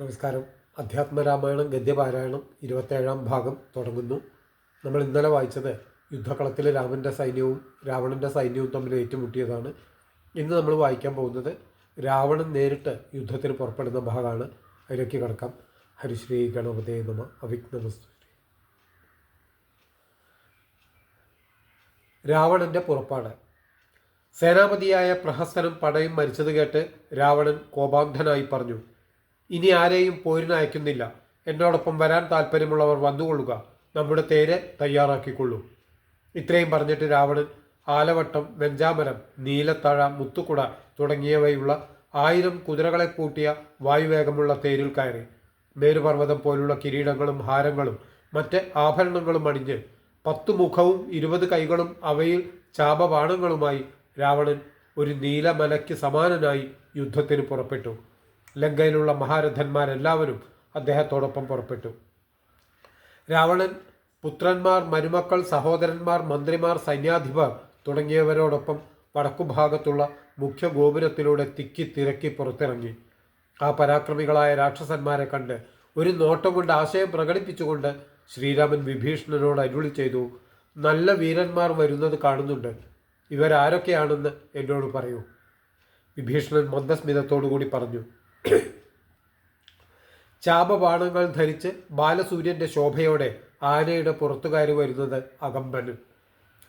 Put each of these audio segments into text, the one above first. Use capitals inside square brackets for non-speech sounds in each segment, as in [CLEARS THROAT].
നമസ്കാരം. അധ്യാത്മരാമായണം ഗദ്യപാരായണം ഇരുപത്തേഴാം ഭാഗം തുടങ്ങുന്നു. നമ്മൾ ഇന്നലെ വായിച്ചത് യുദ്ധക്കളത്തിൽ രാമന്റെ സൈന്യവും രാവണന്റെ സൈന്യവും തമ്മിൽ ഏറ്റുമുട്ടിയതാണ്. ഇന്ന് നമ്മൾ വായിക്കാൻ പോകുന്നത് രാവണൻ നേരിട്ട് യുദ്ധത്തിൽ പുറപ്പെടുന്ന ഭാഗമാണ്. അതിലേക്ക് കിടക്കാം. ഹരിശ്രീ ഗണപതേ നമ. അവിഘ്നമസ്തു രാവണന്റെ പുറപ്പാട്. സേനാപതിയായ പ്രഹസ്തനും പടയും മരിച്ചത് കേട്ട് രാവണൻ കോപാന്ധനായി പറഞ്ഞു ഇനി ആരെയും പോരിന് അയക്കുന്നില്ല. എന്നോടൊപ്പം വരാൻ താല്പര്യമുള്ളവർ വന്നുകൊള്ളുക. നമ്മുടെ തേര് തയ്യാറാക്കിക്കൊള്ളൂ. ഇത്രയും പറഞ്ഞിട്ട് രാവണൻ ആലവട്ടം വെഞ്ചാമരം നീലത്തഴ മുത്തുകുട തുടങ്ങിയവയുള്ള ആയിരം കുതിരകളെ കൂട്ടിയ വായുവേഗമുള്ള തേരിൽ കയറി. മേരുപർവതം പോലുള്ള കിരീടങ്ങളും ഹാരങ്ങളും മറ്റ് ആഭരണങ്ങളും അണിഞ്ഞ് പത്തു മുഖവും ഇരുപത് കൈകളും അവയിൽ ചാപബാണങ്ങളുമായി രാവണൻ ഒരു നീലമലയ്ക്ക് സമാനനായി യുദ്ധത്തിന് പുറപ്പെട്ടു. ലങ്കയിലുള്ള മഹാരഥന്മാരെല്ലാവരും അദ്ദേഹത്തോടൊപ്പം പുറപ്പെട്ടു. രാവണൻ പുത്രന്മാർ മരുമക്കൾ സഹോദരന്മാർ മന്ത്രിമാർ സൈന്യാധിപർ തുടങ്ങിയവരോടൊപ്പം വടക്കുഭാഗത്തുള്ള മുഖ്യ ഗോപുരത്തിലൂടെ തിക്കി തിരക്കി പുറത്തിറങ്ങി. ആ പരാക്രമികളായ രാക്ഷസന്മാരെ കണ്ട് ഒരു നോട്ടം കൊണ്ട് ആശയം പ്രകടിപ്പിച്ചുകൊണ്ട് ശ്രീരാമൻ വിഭീഷണനോട് അരുളി ചെയ്തു നല്ല വീരന്മാർ വരുന്നത് കാണുന്നുണ്ട്. ഇവരാരൊക്കെയാണെന്ന് എന്നോട് പറയൂ. വിഭീഷണൻ മന്ദസ്മിതത്തോടുകൂടി പറഞ്ഞു [COUGHS] ചാപബാണങ്ങൾ ധരിച്ച് ബാലസൂര്യന്റെ ശോഭയോടെ ആനയുടെ പുറത്തുകയറി വരുന്നത് അകമ്പന്.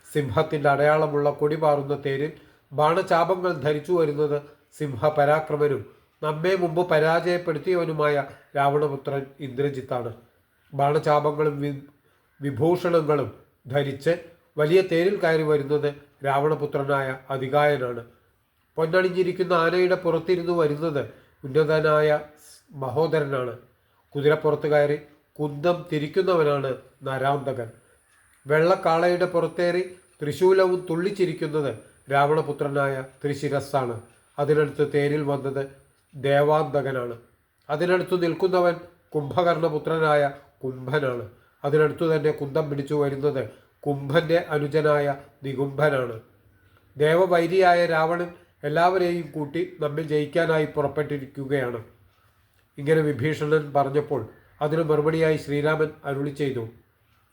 സിംഹത്തിന്റെ അടയാളമുള്ള കൊടി പാറുന്ന തേരിൽ ബാണചാപങ്ങൾ ധരിച്ചു വരുന്നത് സിംഹപരാക്രമനും നമ്മെ മുമ്പ് പരാജയപ്പെടുത്തിയവനുമായ രാവണപുത്രൻ ഇന്ദ്രജിത്താണ്. ബാണചാപങ്ങളും വിഭൂഷണങ്ങളും ധരിച്ച് വലിയ തേരിൽ കയറി വരുന്നത് രാവണപുത്രനായ അധികായനാണ്. പൊന്നണിഞ്ഞിരിക്കുന്ന ആനയുടെ പുറത്തിരുന്ന് വരുന്നത് ഉന്നതനായ മഹോദരനാണ്. കുതിരപ്പുറത്ത് കയറി കുന്തം തിരിക്കുന്നവനാണ് നരാന്തകൻ. വെള്ളക്കാളയുടെ പുറത്തേറി തൃശൂലവും തുള്ളിച്ചിരിക്കുന്നത് രാവണപുത്രനായ ത്രിശിരസ്സാണ്. അതിനടുത്ത് തേരിൽ വന്നത് ദേവാന്തകനാണ്. അതിനടുത്ത് നിൽക്കുന്നവൻ കുംഭകർണപുത്രനായ കുംഭനാണ്. അതിനടുത്തു തന്നെ കുന്തം പിടിച്ചു വരുന്നത് കുംഭന്റെ അനുജനായ നികുംഭനാണ്. ദേവവൈരിയായ രാവണൻ എല്ലാവരെയും കൂട്ടി നമ്മെ ജയിക്കാനായി പുറപ്പെട്ടിരിക്കുകയാണ്. ഇങ്ങനെ വിഭീഷണൻ പറഞ്ഞപ്പോൾ അതിന് മറുപടിയായി ശ്രീരാമൻ അരുളി ചെയ്തു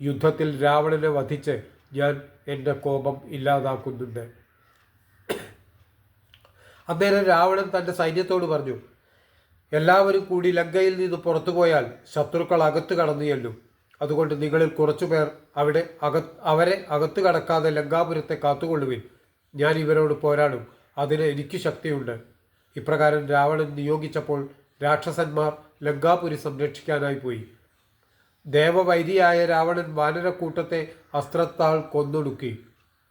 യുദ്ധത്തിൽ രാവണനെ വധിച്ച് ഞാൻ എന്റെ കോപം ഇല്ലാതാക്കുന്നുണ്ട്. അന്നേരം രാവണൻ തന്റെ സൈന്യത്തോട് പറഞ്ഞു എല്ലാവരും കൂടി ലങ്കയിൽ നിന്ന് പുറത്തു പോയാൽ ശത്രുക്കൾ അകത്ത് കടന്നു ചെല്ലും അതുകൊണ്ട് നിങ്ങളിൽ കുറച്ചുപേർ അവിടെ അക അവരെ അകത്തു കടക്കാതെ ലങ്കാപുരത്തെ കാത്തുകൊള്ളുവിൻ. ഞാൻ ഇവരോട് പോരാടും. അതിന് എനിക്ക് ശക്തിയുണ്ട്. ഇപ്രകാരം രാവണൻ നിയോഗിച്ചപ്പോൾ രാക്ഷസന്മാർ ലങ്കാപുരി സംരക്ഷിക്കാനായി പോയി. ദേവവൈരിയായ രാവണൻ വാനരക്കൂട്ടത്തെ അസ്ത്രത്താൾ കൊന്നൊടുക്കി.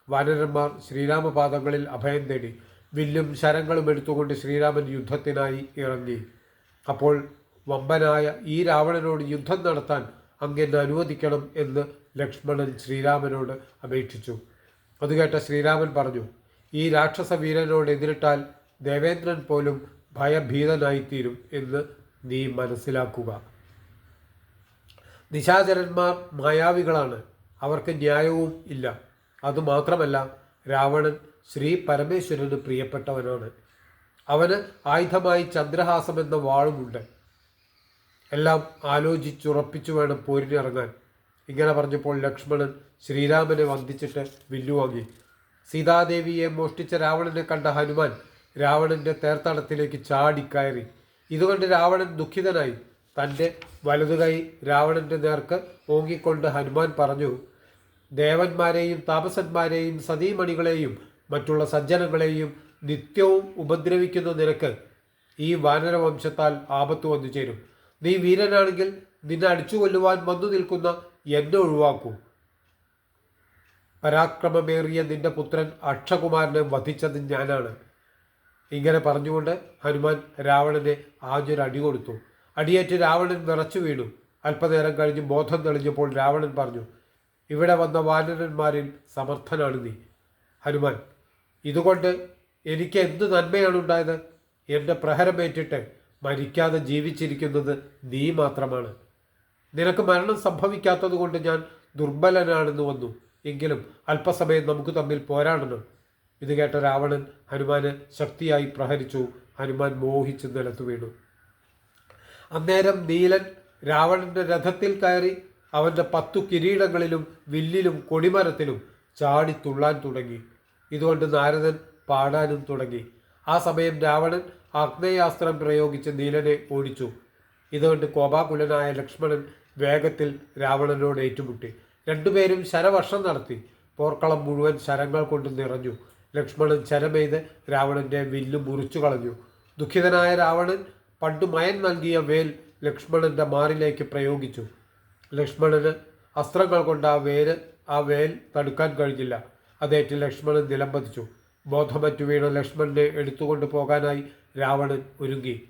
വാനരന്മാർ ശ്രീരാമപാദങ്ങളിൽ അഭയം തേടി വില്ലും ശരങ്ങളും എടുത്തുകൊണ്ട് ശ്രീരാമൻ യുദ്ധത്തിനായി ഇറങ്ങി. അപ്പോൾ വമ്പനായ ഈ രാവണനോട് യുദ്ധം നടത്താൻ അങ്ങെന്നെ അനുവദിക്കണം എന്ന് ലക്ഷ്മണൻ ശ്രീരാമനോട് അപേക്ഷിച്ചു. അത് കേട്ട ശ്രീരാമൻ പറഞ്ഞു ഈ രാക്ഷസ വീരനോട് എതിരിട്ടാൽ ദേവേന്ദ്രൻ പോലും ഭയഭീതനായിത്തീരും എന്ന് നീ മനസ്സിലാക്കുക. നിശാചരന്മാർ മായാവികളാണ്. അവർക്ക് ന്യായവും ഇല്ല. അതുമാത്രമല്ല രാവണൻ ശ്രീ പരമേശ്വരന് പ്രിയപ്പെട്ടവനാണ്. അവന് ആയുധമായി ചന്ദ്രഹാസം എന്ന വാളുമുണ്ട്. എല്ലാം ആലോചിച്ചുറപ്പിച്ചു വേണം പോരിനിറങ്ങാൻ. ഇങ്ങനെ പറഞ്ഞപ്പോൾ ലക്ഷ്മണൻ ശ്രീരാമനെ വന്ദിച്ചിട്ട് വില്ലുവാങ്ങി. സീതാദേവിയെ മോഷ്ടിച്ച രാവണനെ കണ്ട ഹനുമാൻ രാവണന്റെ തേർത്തടത്തിലേക്ക് ചാടിക്കയറി ഇതുകൊണ്ട് രാവണൻ ദുഃഖിതനായി. തന്റെ വലതുകൈ രാവണന്റെ നേർക്ക് ഓങ്ങിക്കൊണ്ട് ഹനുമാൻ പറഞ്ഞു ദേവന്മാരെയും താപസന്മാരെയും സതീമണികളെയും മറ്റുള്ള സജ്ജനങ്ങളെയും നിത്യവും ഉപദ്രവിക്കുന്ന നിനക്ക് ഈ വാനരവംശത്താൽ ആപത്ത് വന്നു ചേരും. നീ വീരനാണെങ്കിൽ നിന്നെ അടിച്ചു കൊല്ലുവാൻ വന്നു നിൽക്കുന്ന എന്നെ ഒഴിവാക്കൂ. പരാക്രമമേറിയ നിന്റെ പുത്രൻ അക്ഷകുമാരനെ വധിച്ചത് ഞാനാണ്. ഇങ്ങനെ പറഞ്ഞുകൊണ്ട് ഹനുമാൻ രാവണനെ ആഞ്ഞൊരു അടി കൊടുത്തു. അടിയേറ്റ് രാവണൻ വിറച്ചു വീണു. അല്പനേരം കഴിഞ്ഞ് ബോധം തെളിഞ്ഞപ്പോൾ രാവണൻ പറഞ്ഞു ഇവിടെ വന്ന വാനരന്മാരിൽ സമർത്ഥനാണ് നീ. ഹനുമാൻ ഇതുകൊണ്ട് എനിക്ക് എന്ത് നന്മയാണ് ഉണ്ടായത്? എന്റെ പ്രഹരമേറ്റിട്ട് മരിക്കാതെ ജീവിച്ചിരിക്കുന്നത് നീ മാത്രമാണ്. നിനക്ക് മരണം സംഭവിക്കാത്തത് കൊണ്ട് ഞാൻ ദുർബലനാണെന്ന് വന്നു. എങ്കിലും അല്പസമയം നമുക്ക് തമ്മിൽ പോരാടണം. ഇത് കേട്ട രാവണൻ ഹനുമാന് ശക്തിയായി പ്രഹരിച്ചു. ഹനുമാൻ മോഹിച്ച് നിലത്തു വീണു. അന്നേരം നീലൻ രാവണന്റെ രഥത്തിൽ കയറി അവന്റെ പത്തു കിരീടങ്ങളിലും വില്ലിലും കൊടിമരത്തിലും ചാടി തുള്ളാൻ തുടങ്ങി. ഇതുകൊണ്ട് നാരദൻ പാടാനും തുടങ്ങി. ആ സമയം രാവണൻ അഗ്നേയാസ്ത്രം പ്രയോഗിച്ച് നീലനെ ഓടിച്ചു. ഇതുകൊണ്ട് കോപാകുലനായ ലക്ഷ്മണൻ വേഗത്തിൽ രാവണനോട് ഏറ്റുമുട്ടി. രണ്ടുപേരും ശരവർഷം നടത്തി. പോർക്കളം മുഴുവൻ ശരങ്ങൾ കൊണ്ട് നിറഞ്ഞു. ലക്ഷ്മണൻ ശരമെയ്ത് രാവണന്റെ വില്ല് മുറിച്ചു കളഞ്ഞു. ദുഃഖിതനായ രാവണൻ പണ്ട് മയൻ നൽകിയ വേൽ ലക്ഷ്മണന്റെ മാറിലേക്ക് പ്രയോഗിച്ചു. ലക്ഷ്മണന് അസ്ത്രങ്ങൾ കൊണ്ട് ആ വേര് ആ വേൽ തടുക്കാൻ കഴിഞ്ഞില്ല. അതേറ്റ് ലക്ഷ്മണൻ നിലംപതിച്ചു. ബോധമറ്റു വീണ ലക്ഷ്മണനെ എടുത്തുകൊണ്ട് പോകാനായി രാവണൻ ഒരുങ്ങി.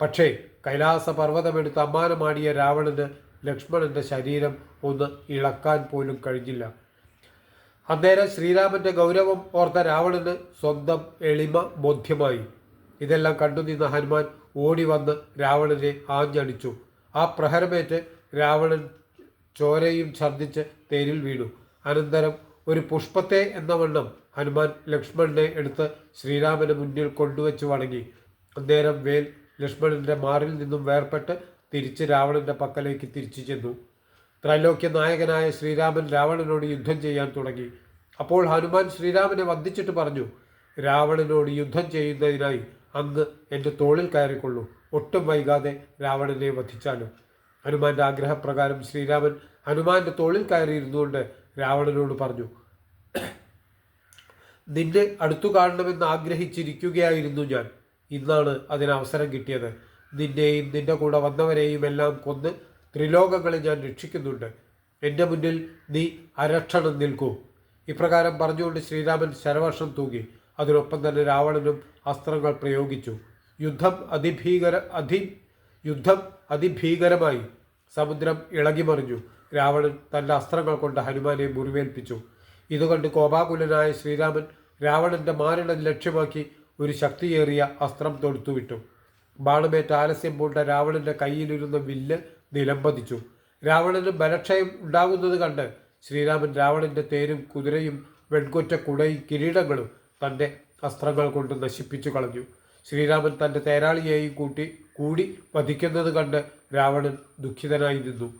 പക്ഷേ കൈലാസ പർവതമെടുത്ത് അമ്മാനമാടിയ രാവണന് ലക്ഷ്മണന്റെ ശരീരം ഒന്ന് ഇളക്കാൻ പോലും കഴിഞ്ഞില്ല. അന്നേരം ശ്രീരാമന്റെ ഗൗരവം ഓർത്ത രാവണന് സ്വന്തം എളിമ ബോധ്യമായി. ഇതെല്ലാം കണ്ടുനിന്ന ഹനുമാൻ ഓടി വന്ന് രാവണനെ ആഞ്ഞടിച്ചു. ആ പ്രഹരമേറ്റ് രാവണൻ ചോരയും ഛർദ്ദിച്ച് തേരിൽ വീണു. അനന്തരം ഒരു പുഷ്പത്തെ എന്ന വണ്ണം ഹനുമാൻ ലക്ഷ്മണനെ എടുത്ത് ശ്രീരാമന് മുന്നിൽ കൊണ്ടുവച്ച് വണങ്ങി. അന്നേരം വേൽ ലക്ഷ്മണന്റെ മാറിൽ നിന്നും വേർപെട്ട് തിരിച്ച് രാവണന്റെ പക്കലേക്ക് തിരിച്ചു ചെന്നു. ത്രൈലോക്യ നായകനായ ശ്രീരാമൻ രാവണനോട് യുദ്ധം ചെയ്യാൻ തുടങ്ങി. അപ്പോൾ ഹനുമാൻ ശ്രീരാമനെ വന്ദിച്ചിട്ട് പറഞ്ഞു രാവണനോട് യുദ്ധം ചെയ്യുന്നതിനായി അന്ന് എന്റെ തോളിൽ കയറിക്കൊള്ളൂ. ഒട്ടും വൈകാതെ രാവണനെ വധിച്ചാലും. ഹനുമാന്റെ ആഗ്രഹപ്രകാരം ശ്രീരാമൻ ഹനുമാന്റെ തോളിൽ കയറിയിരുന്നുകൊണ്ട് രാവണനോട് പറഞ്ഞു നിന്നെ അടുത്തു കാണണമെന്ന് ആഗ്രഹിച്ചിരിക്കുകയായിരുന്നു ഞാൻ. ഇന്നാണ് അതിന് അവസരം കിട്ടിയത്. നിന്നെയും നിന്റെ കൂടെ വന്നവരെയും എല്ലാം കൊന്ന് ത്രിലോകങ്ങളെ ഞാൻ രക്ഷിക്കുന്നുണ്ട്. എന്റെ മുന്നിൽ നീ അരക്ഷണം നിൽക്കൂ. ഇപ്രകാരം പറഞ്ഞുകൊണ്ട് ശ്രീരാമൻ ശരവർഷം തൂങ്ങി അതിനൊപ്പം തന്നെ രാവണനും അസ്ത്രങ്ങൾ പ്രയോഗിച്ചു. യുദ്ധം അതിഭീകര അതി യുദ്ധം അതിഭീകരമായി. സമുദ്രം ഇളകിമറിഞ്ഞു. രാവണൻ തന്റെ അസ്ത്രങ്ങൾ കൊണ്ട് ഹനുമാനെ മുറിവേൽപ്പിച്ചു. ഇതുകൊണ്ട് കോപാകുലനായ ശ്രീരാമൻ രാവണന്റെ മാരണം ലക്ഷ്യമാക്കി ഒരു ശക്തിയേറിയ അസ്ത്രം തൊടുത്തുവിട്ടു. ബാണമേറ്റ ആലസ്യം പൂണ്ട രാവണന്റെ കയ്യിലിരുന്ന വില്ല് നിലംപതിച്ചു. രാവണന് ബലക്ഷയം ഉണ്ടാകുന്നത് കണ്ട് ശ്രീരാമൻ രാവണന്റെ തേരും കുതിരയും വെൺകൊറ്റ കുടയും കിരീടങ്ങളും തന്റെ അസ്ത്രങ്ങൾ കൊണ്ട് നശിപ്പിച്ചു കളഞ്ഞു. ശ്രീരാമൻ തന്റെ തേരാളിയെയും കൂട്ടി കൂടി വധിക്കുന്നത് കണ്ട് രാവണൻ ദുഃഖിതനായി നിന്നു.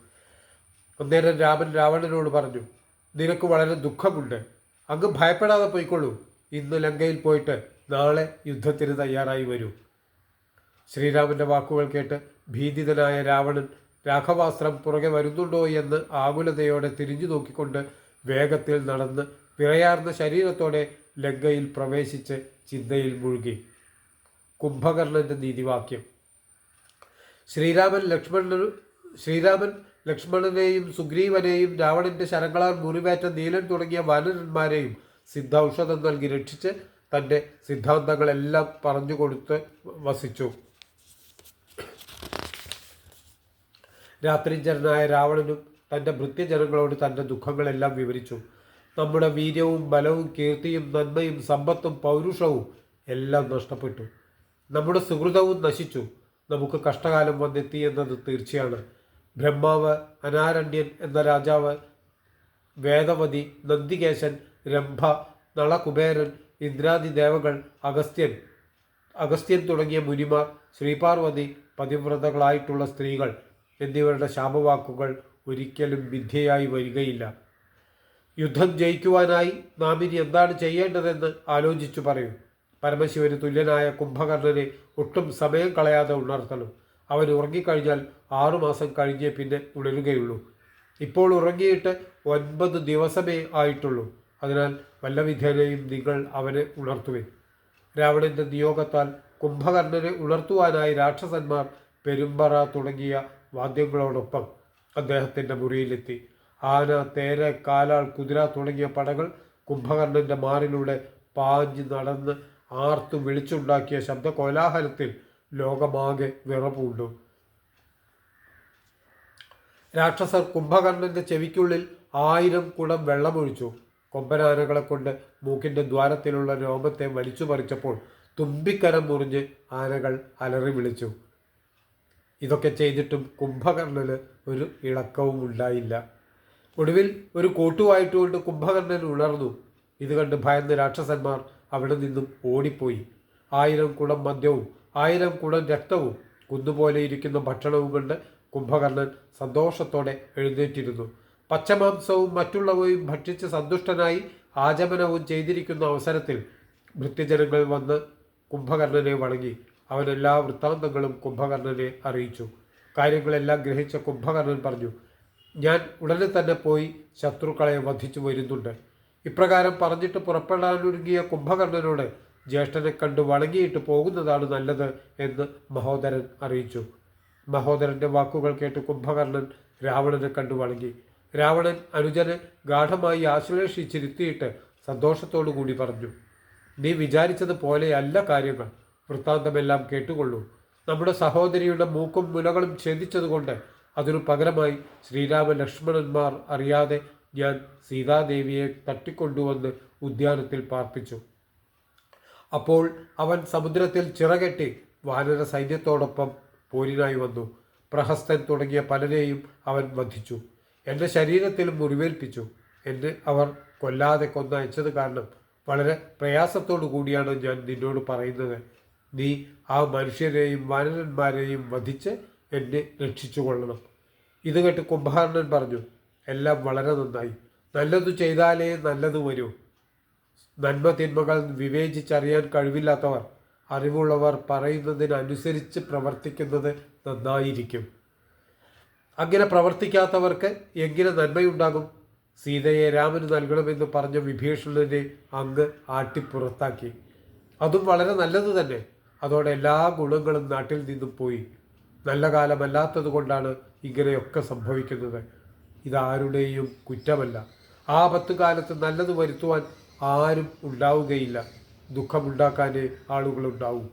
അന്നേരം രാമൻ രാവണനോട് പറഞ്ഞു നിനക്ക് വളരെ ദുഃഖമുണ്ട്. അങ്ങ് ഭയപ്പെടാതെ പോയിക്കൊള്ളൂ. ഇന്ന് ലങ്കയിൽ പോയിട്ട് നാളെ യുദ്ധത്തിന് തയ്യാറായി വരൂ. ശ്രീരാമന്റെ വാക്കുകൾ കേട്ട് ഭീതിതനായ രാവണൻ രാഘവാസ്ത്രം പുറകെ വരുന്നുണ്ടോ എന്ന് ആകുലതയോടെ തിരിഞ്ഞു നോക്കിക്കൊണ്ട് വേഗത്തിൽ നടന്ന് വിറയാർന്ന ശരീരത്തോടെ ലങ്കയിൽ പ്രവേശിച്ച് ചിന്തയിൽ മുഴുകി. കുംഭകർണന്റെ നീതിവാക്യം. ശ്രീരാമൻ ലക്ഷ്മണന് ശ്രീരാമൻ ലക്ഷ്മണനെയും സുഗ്രീവനെയും രാവണന്റെ ശരങ്ങളാൽ മുറിവേറ്റ നീലൻ തുടങ്ങിയ വാനരന്മാരെയും സിദ്ധൌഷധം നൽകി രക്ഷിച്ച് തന്റെ സിദ്ധാന്തങ്ങളെല്ലാം പറഞ്ഞുകൊടുത്ത് വസിച്ചു. രാത്രിജനായ രാവണനും തന്റെ ഭൃത്യജനങ്ങളോട് തന്റെ ദുഃഖങ്ങളെല്ലാം വിവരിച്ചു. നമ്മുടെ വീര്യവും ബലവും കീർത്തിയും നന്മയും സമ്പത്തും പൗരുഷവും എല്ലാം നഷ്ടപ്പെട്ടു. നമ്മുടെ സുഹൃതവും നശിച്ചു. നമുക്ക് കഷ്ടകാലം വന്നെത്തി എന്നത് തീർച്ചയാണ്. ബ്രഹ്മാവ് അനാരണ്യൻ എന്ന രാജാവ് വേദവതി നന്ദികേശൻ രംഭ നളകുബേരൻ ഇന്ദ്രാദി ദേവകൾ അഗസ്ത്യൻ അഗസ്ത്യൻ തുടങ്ങിയ മുനിമാർ ശ്രീപാർവതി പതിവ്രതകളായിട്ടുള്ള സ്ത്രീകൾ എന്നിവരുടെ ശാപവാക്കുകൾ ഒരിക്കലും വിദ്യയായി വരികയില്ല. യുദ്ധം ജയിക്കുവാനായി നാം ഇനി എന്താണ് ചെയ്യേണ്ടതെന്ന് ആലോചിച്ചു പറയൂ. പരമശിവന് തുല്യനായ കുംഭകർണനെ ഒട്ടും സമയം കളയാതെ ഉണർത്തണം. അവൻ ഉറങ്ങിക്കഴിഞ്ഞാൽ ആറുമാസം കഴിഞ്ഞേ പിന്നെ ഉണരുകയുള്ളൂ. ഇപ്പോൾ ഉറങ്ങിയിട്ട് ഒൻപത് ദിവസമേ ആയിട്ടുള്ളൂ. അതിനാൽ വല്ലവിധേനയും നിങ്ങൾ അവനെ ഉണർത്തുവേ രാവണന്റെ നിയോഗത്താൽ കുംഭകർണനെ ഉണർത്തുവാനായി രാക്ഷസന്മാർ പെരുമ്പറ തുടങ്ങിയ വാദ്യങ്ങളോടൊപ്പം അദ്ദേഹത്തിന്റെ മുറിയിലെത്തി. ആന തേര കാലാൾ കുതിര തുടങ്ങിയ പടകൾ കുംഭകർണന്റെ മാറിലൂടെ പാഞ്ഞ് നടന്ന് ആർത്തു വിളിച്ചുണ്ടാക്കിയ ശബ്ദ കോലാഹലത്തിൽ ലോകമാകെ വിറപൂണ്ടു. രാക്ഷസർ കുംഭകർണന്റെ ചെവിക്കുള്ളിൽ ആയിരം കുടം വെള്ളമൊഴിച്ചു. കൊമ്പനാനകളെ കൊണ്ട് മൂക്കിന്റെ ദ്വാരത്തിലുള്ള രോമത്തെ വലിച്ചു മറിച്ചപ്പോൾ തുമ്പിക്കരം മുറിഞ്ഞ് ആനകൾ അലറി വിളിച്ചു ഇതൊക്കെ ചെയ്തിട്ടും കുംഭകർണന് ഒരു ഇളക്കവും ഉണ്ടായില്ല. ഒടുവിൽ ഒരു കോട്ടുവായിട്ടുകൊണ്ട് കുംഭകർണൻ ഉണർന്നു. ഇത് കണ്ട് ഭയന്ന് രാക്ഷസന്മാർ അവിടെ നിന്നും ഓടിപ്പോയി. ആയിരം കുടം മദ്യവും ആയിരം കുടം രക്തവും കുന്നുപോലെ ഇരിക്കുന്ന ഭക്ഷണവും കൊണ്ട് കുംഭകർണൻ സന്തോഷത്തോടെ എഴുന്നേറ്റിരുന്നു. പച്ചമാംസവും മറ്റുള്ളവയും ഭക്ഷിച്ച് സന്തുഷ്ടനായി ആചമനവും ചെയ്തിരിക്കുന്ന അവസരത്തിൽ ഭൃത്യജനങ്ങൾ വന്ന് കുംഭകർണനെ വണങ്ങി. അവൻ എല്ലാ വൃത്താന്തങ്ങളും കുംഭകർണനെ അറിയിച്ചു. കാര്യങ്ങളെല്ലാം ഗ്രഹിച്ച കുംഭകർണൻ പറഞ്ഞു ഞാൻ ഉടനെ തന്നെ പോയി ശത്രുക്കളെ വധിച്ചു വരുന്നുണ്ട്. ഇപ്രകാരം പറഞ്ഞിട്ട് പുറപ്പെടാനൊരുങ്ങിയ കുംഭകർണനോട് ജ്യേഷ്ഠനെ കണ്ട് വണങ്ങിയിട്ട് പോകുന്നതാണ് നല്ലത് എന്ന് മഹോദരൻ അറിയിച്ചു. മഹോദരന്റെ വാക്കുകൾ കേട്ട് കുംഭകർണൻ രാവണനെ കണ്ടു വണങ്ങി. രാവണൻ അനുജനെ ഗാഠമായി ആശ്ലേഷിച്ചിരുത്തിയിട്ട് സന്തോഷത്തോടു കൂടി പറഞ്ഞു നീ വിചാരിച്ചത് പോലെയല്ല കാര്യങ്ങൾ. വൃത്താന്തമെല്ലാം കേട്ടുകൊള്ളൂ. നമ്മുടെ സഹോദരിയുടെ മൂക്കും മുലകളും ഛേദിച്ചതുകൊണ്ട് അതിനു പകരമായി ശ്രീരാമ ലക്ഷ്മണന്മാർ അറിയാതെ ഞാൻ സീതാദേവിയെ തട്ടിക്കൊണ്ടുവന്ന് ഉദ്യാനത്തിൽ പാർപ്പിച്ചു. അപ്പോൾ അവൻ സമുദ്രത്തിൽ ചിറകെട്ടി വാനര സൈന്യത്തോടൊപ്പം പോരിനായി വന്നു. പ്രഹസ്തൻ തുടങ്ങിയ പലരെയും അവൻ വധിച്ചു. എന്റെ ശരീരത്തിൽ മുറിവേൽപ്പിച്ചു. എന്നെ അവർ കൊല്ലാതെ കൊന്നയച്ചത് കാരണം വളരെ പ്രയാസത്തോടു കൂടിയാണ് ഞാൻ നിന്നോട് പറയുന്നത്. നീ ആ മനുഷ്യരെയും വാനരന്മാരെയും വധിച്ച് എന്നെ രക്ഷിച്ചു കൊള്ളണം. ഇത് കേട്ട് കുംഭകർണൻ പറഞ്ഞു എല്ലാം വളരെ നന്നായി. നല്ലത് ചെയ്താലേ നല്ലത് വരൂ. നന്മ തിന്മകൾ വിവേചിച്ചറിയാൻ കഴിവില്ലാത്തവർ അറിവുള്ളവർ പറയുന്നതിനനുസരിച്ച് പ്രവർത്തിക്കുന്നത് നന്നായിരിക്കും. അങ്ങനെ പ്രവർത്തിക്കാത്തവർക്ക് എങ്ങനെ നന്മയുണ്ടാകും? സീതയെ രാമന് നൽകണമെന്ന് പറഞ്ഞ വിഭീഷണനെ അങ്ങ് ആട്ടിപ്പുറത്താക്കി. അതും വളരെ നല്ലത് തന്നെ. അതോടെ എല്ലാ ഗുണങ്ങളും നാട്ടിൽ നിന്നും പോയി. നല്ല കാലമല്ലാത്തത് കൊണ്ടാണ് ഇങ്ങനെയൊക്കെ സംഭവിക്കുന്നത്. ഇതാരുടെയും കുറ്റമല്ല. ആപത്ത് കാലത്ത് നല്ലത് വരുത്തുവാൻ ആരും ഉണ്ടാവുകയില്ല. ദുഃഖമുണ്ടാക്കാനേ ആളുകളുണ്ടാവും.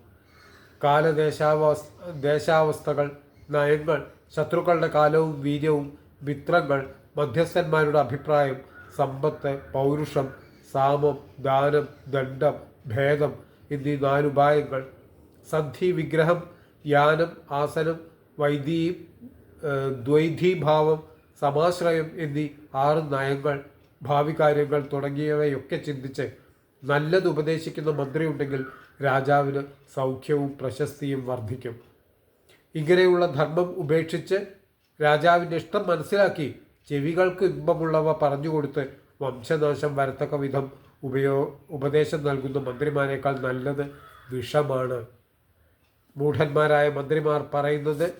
കാലദേശാവസ് ദേശാവസ്ഥകൾ നയങ്ങൾ ശത്രുക്കളുടെ കാലവും വീര്യവും മിത്രങ്ങൾ മധ്യസ്ഥന്മാരുടെ അഭിപ്രായം സമ്പത്ത് പൗരുഷം സാമം ദാനം ദണ്ഡം ഭേദം എന്നീ നാലുപായങ്ങൾ സന്ധി വിഗ്രഹം യാനം ആസനം വൈദീ ദ്വൈധീഭാവം സമാശ്രയം എന്നീ ആറ് നയങ്ങൾ ഭാവി കാര്യങ്ങൾ തുടങ്ങിയവയൊക്കെ ചിന്തിച്ച് നല്ലത് ഉപദേശിക്കുന്ന മന്ത്രി ഉണ്ടെങ്കിൽ രാജാവിന് സൗഖ്യവും പ്രശസ്തിയും വർദ്ധിക്കും. ഇങ്ങനെയുള്ള ധർമ്മം ഉപേക്ഷിച്ച് രാജാവിന്റെ ഇഷ്ടം മനസ്സിലാക്കി ചെവികൾക്ക് ഇമ്പമുള്ളവ പറഞ്ഞുകൊടുത്ത് വംശനാശം വരത്തക്ക വിധം ഉപയോ ഉപദേശം നൽകുന്ന മന്ത്രിമാരെക്കാൾ നല്ലത് വിഷമാണ്. മൂഢന്മാരായ മന്ത്രിമാർ പറയുന്നത്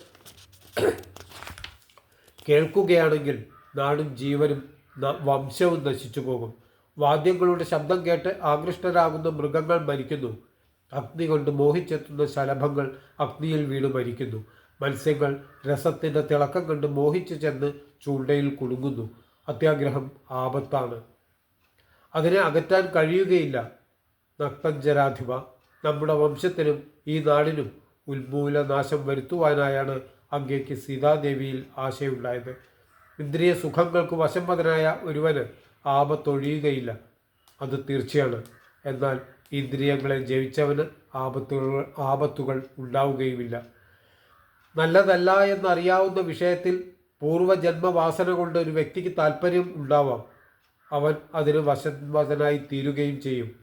കേൾക്കുകയാണെങ്കിൽ നാടും ജീവനും വംശവും നശിച്ചു പോകും. വാദ്യങ്ങളുടെ ശബ്ദം കേട്ട് ആകൃഷ്ടരാകുന്ന മൃഗങ്ങൾ മരിക്കുന്നു. അഗ്നി കൊണ്ട് മോഹിച്ചെത്തുന്ന ശലഭങ്ങൾ അഗ്നിയിൽ വീണു മരിക്കുന്നു. മത്സ്യങ്ങൾ രസത്തിന്റെ തിളക്കം കണ്ട് മോഹിച്ചു ചെന്ന് ചൂണ്ടയിൽ കുടുങ്ങുന്നു. അത്യാഗ്രഹം ആപത്താണ്. അതിനെ അകറ്റാൻ കഴിയുകയില്ല. നക്തഞ്ചരാധിപ നമ്മുടെ വംശത്തിനും ഈ നാടിനും ഉന്മൂലനാശം വരുത്തുവാനായാണ് അങ്ങേക്ക് സീതാദേവിയിൽ ആശയുണ്ടായത് ഇന്ദ്രിയ സുഖങ്ങൾക്ക് വശംവദനായ ഒരുവന് ആപത്തൊഴിയുകയില്ല. അത് തീർച്ചയാണ്. എന്നാൽ ഇന്ദ്രിയങ്ങളെ ജയിച്ചവന് ആപത്തുകൾ ആപത്തുകൾ ഉണ്ടാവുകയുമില്ല. നല്ലതല്ല എന്നറിയാവുന്ന വിഷയത്തിൽ പൂർവജന്മവാസന കൊണ്ട് ഒരു വ്യക്തിക്ക് താല്പര്യം ഉണ്ടാവാം. അവൻ അതിന് വശംവദനായി തീരുകയും ചെയ്യും.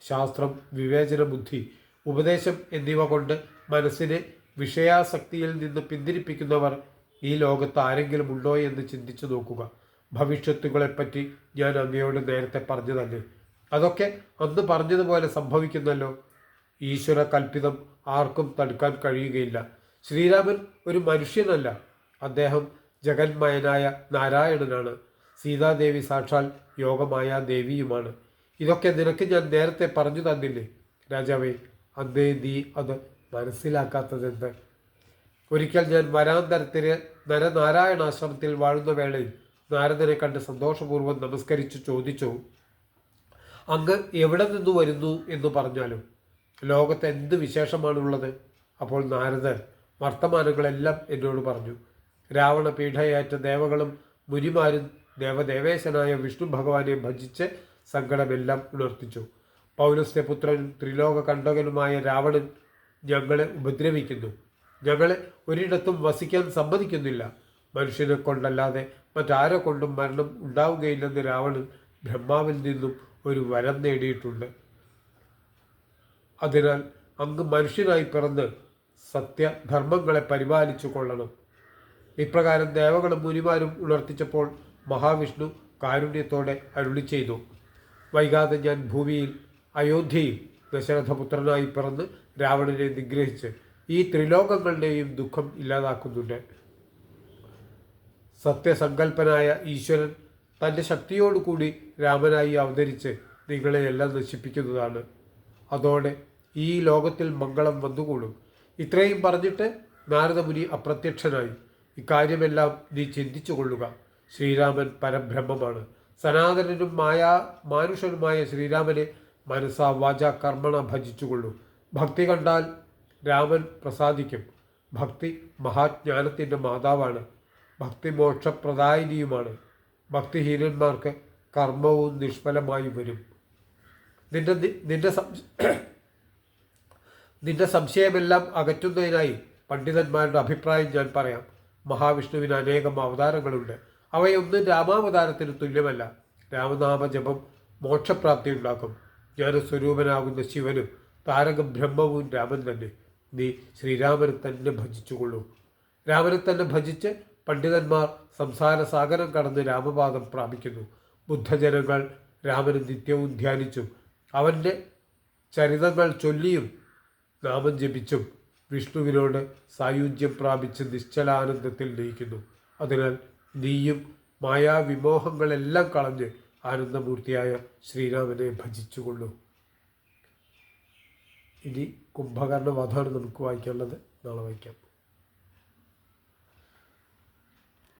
ശാസ്ത്രം വിവേചന ബുദ്ധി ഉപദേശം എന്നിവ കൊണ്ട് മനസ്സിനെ വിഷയാസക്തിയിൽ നിന്ന് പിന്തിരിപ്പിക്കുന്നവർ ഈ ലോകത്ത് ആരെങ്കിലും ഉണ്ടോ എന്ന് ചിന്തിച്ചു നോക്കുക. ഭവിഷ്യത്തുകളെപ്പറ്റി ഞാൻ അങ്ങയോട് നേരത്തെ പറഞ്ഞു തന്നെ അതൊക്കെ അന്ന് പറഞ്ഞതുപോലെ സംഭവിക്കുന്നല്ലോ. ഈശ്വര കൽപ്പിതം ആർക്കും തടുക്കാൻ കഴിയുകയില്ല. ശ്രീരാമൻ ഒരു മനുഷ്യനല്ല. അദ്ദേഹം ജഗന്മയനായ നാരായണനാണ്. സീതാദേവി സാക്ഷാൽ യോഗമായ ദേവിയുമാണ്. ഇതൊക്കെ നിനക്ക് ഞാൻ നേരത്തെ പറഞ്ഞു തന്നില്ലേ? രാജാവേ അന്നേ നീ അത് മനസ്സിലാക്കാത്തതെന്ത്? ഒരിക്കൽ ഞാൻ വരാന്തരത്തിന് നരനാരായണാശ്രമത്തിൽ വാഴുന്ന വേളയിൽ നാരദനെ കണ്ട് സന്തോഷപൂർവം നമസ്കരിച്ച് ചോദിച്ചു അങ്ങ് എവിടെ നിന്ന് വരുന്നു എന്ന് പറഞ്ഞാലും ലോകത്ത് എന്ത് വിശേഷമാണുള്ളത്? അപ്പോൾ നാരദൻ വർത്തമാനങ്ങളെല്ലാം എന്നോട് പറഞ്ഞു രാവണ പീഠയേറ്റ ദേവകളും മുനിമാരും ദേവദേവേശനായ വിഷ്ണു ഭഗവാനെ ഭജിച്ച് സങ്കടമെല്ലാം ഉണർത്തിച്ചു. പൗലസ്ത്യപുത്രനും ത്രിലോക കണ്ടകനുമായ രാവണൻ ഞങ്ങളെ ഉപദ്രവിക്കുന്നു. ഞങ്ങളെ ഒരിടത്തും വസിക്കാൻ സമ്മതിക്കുന്നില്ല. മനുഷ്യനെ കൊണ്ടല്ലാതെ മറ്റാരെ കൊണ്ടും മരണം ഉണ്ടാവുകയില്ലെന്ന് രാവണൻ ബ്രഹ്മാവിൽ നിന്നും ഒരു വരം നേടിയിട്ടുണ്ട്. അതിനാൽ അങ്ങ് മനുഷ്യനായി പിറന്ന് സത്യധർമ്മങ്ങളെ പരിപാലിച്ചു കൊള്ളണം. ഇപ്രകാരം ദേവകളും മുനിമാരും ഉണർത്തിച്ചപ്പോൾ മഹാവിഷ്ണു കാരുണ്യത്തോടെ അരുളി ചെയ്തു. വൈകാതെ ഞാൻ ഭൂമിയിൽ അയോധ്യയിൽ ദശരഥപുത്രനായി പിറന്ന് രാവണനെ നിഗ്രഹിച്ച് ഈ ത്രിലോകങ്ങളുടെയും ദുഃഖം ഇല്ലാതാക്കുന്നുണ്ട്. സത്യസങ്കല്പനായ ഈശ്വരൻ തന്റെ ശക്തിയോടുകൂടി രാമനായി അവതരിച്ച് നിങ്ങളെ എല്ലാം നശിപ്പിക്കുന്നതാണ്. അതോടെ ഈ ലോകത്തിൽ മംഗളം വന്നുകൂടും. ഇത്രയും പറഞ്ഞിട്ട് നാരദമുനി അപ്രത്യക്ഷനായി. ഇക്കാര്യമെല്ലാം നീ ചിന്തിച്ചു കൊള്ളുക. ശ്രീരാമൻ പരബ്രഹ്മമാണ്. സനാതനനും മായാ മാനുഷനുമായ ശ്രീരാമനെ മനസ്സാ വാച കർമ്മണ ഭജിച്ചുകൊള്ളു. ഭക്തി കണ്ടാൽ രാമൻ പ്രസാദിക്കും. ഭക്തി മഹാജ്ഞാനത്തിന്റെ മാതാവാണ്. ഭക്തി മോക്ഷപ്രദായിനിയുമാണ്. ഭക്തിഹീനന്മാർക്ക് കർമ്മവും നിഷ്ഫലമായി വരും. നിന്റെ നിന്റെ [CLEARS THROAT] നിന്റെ സംശയമെല്ലാം അകറ്റുന്നതിനായി പണ്ഡിതന്മാരുടെ അഭിപ്രായം ഞാൻ പറയാം. മഹാവിഷ്ണുവിന് അനേകം അവതാരങ്ങളുണ്ട്. അവയൊന്നും രാമാവതാരത്തിന് തുല്യമല്ല. രാമനാമ ജപം മോക്ഷപ്രാപ്തി ഉണ്ടാക്കും ജ്ഞാനസ്വരൂപനാകുന്ന ശിവനും താരക ബ്രഹ്മവും രാമൻ തന്നെ. നീ ശ്രീരാമനെ തന്നെ ഭജിച്ചുകൊള്ളൂ. രാമനെ തന്നെ ഭജിച്ച് പണ്ഡിതന്മാർ സംസാര സാഗരം കടന്ന് രാമപാദം പ്രാപിക്കുന്നു. ബുദ്ധജനങ്ങൾ രാമനെ നിത്യവും ധ്യാനിച്ചു. അവന്റെ ചരിതങ്ങൾ ചൊല്ലിയും നാമം ജപിച്ചും വിഷ്ണുവിനോട് സായുജ്യം പ്രാപിച്ച് നിശ്ചലാനന്ദത്തിൽ ലയിക്കുന്നു. അതിനാൽ നീയും മായാവിമോഹങ്ങളെല്ലാം കളഞ്ഞ് ആനന്ദമൂർത്തിയായ ശ്രീരാമനെ ഭജിച്ചുകൊള്ളൂ. ഇനി കുംഭകർണ വധമാണ് നമുക്ക് വായിക്കാനുള്ളത്. നാളെ വായിക്കാം.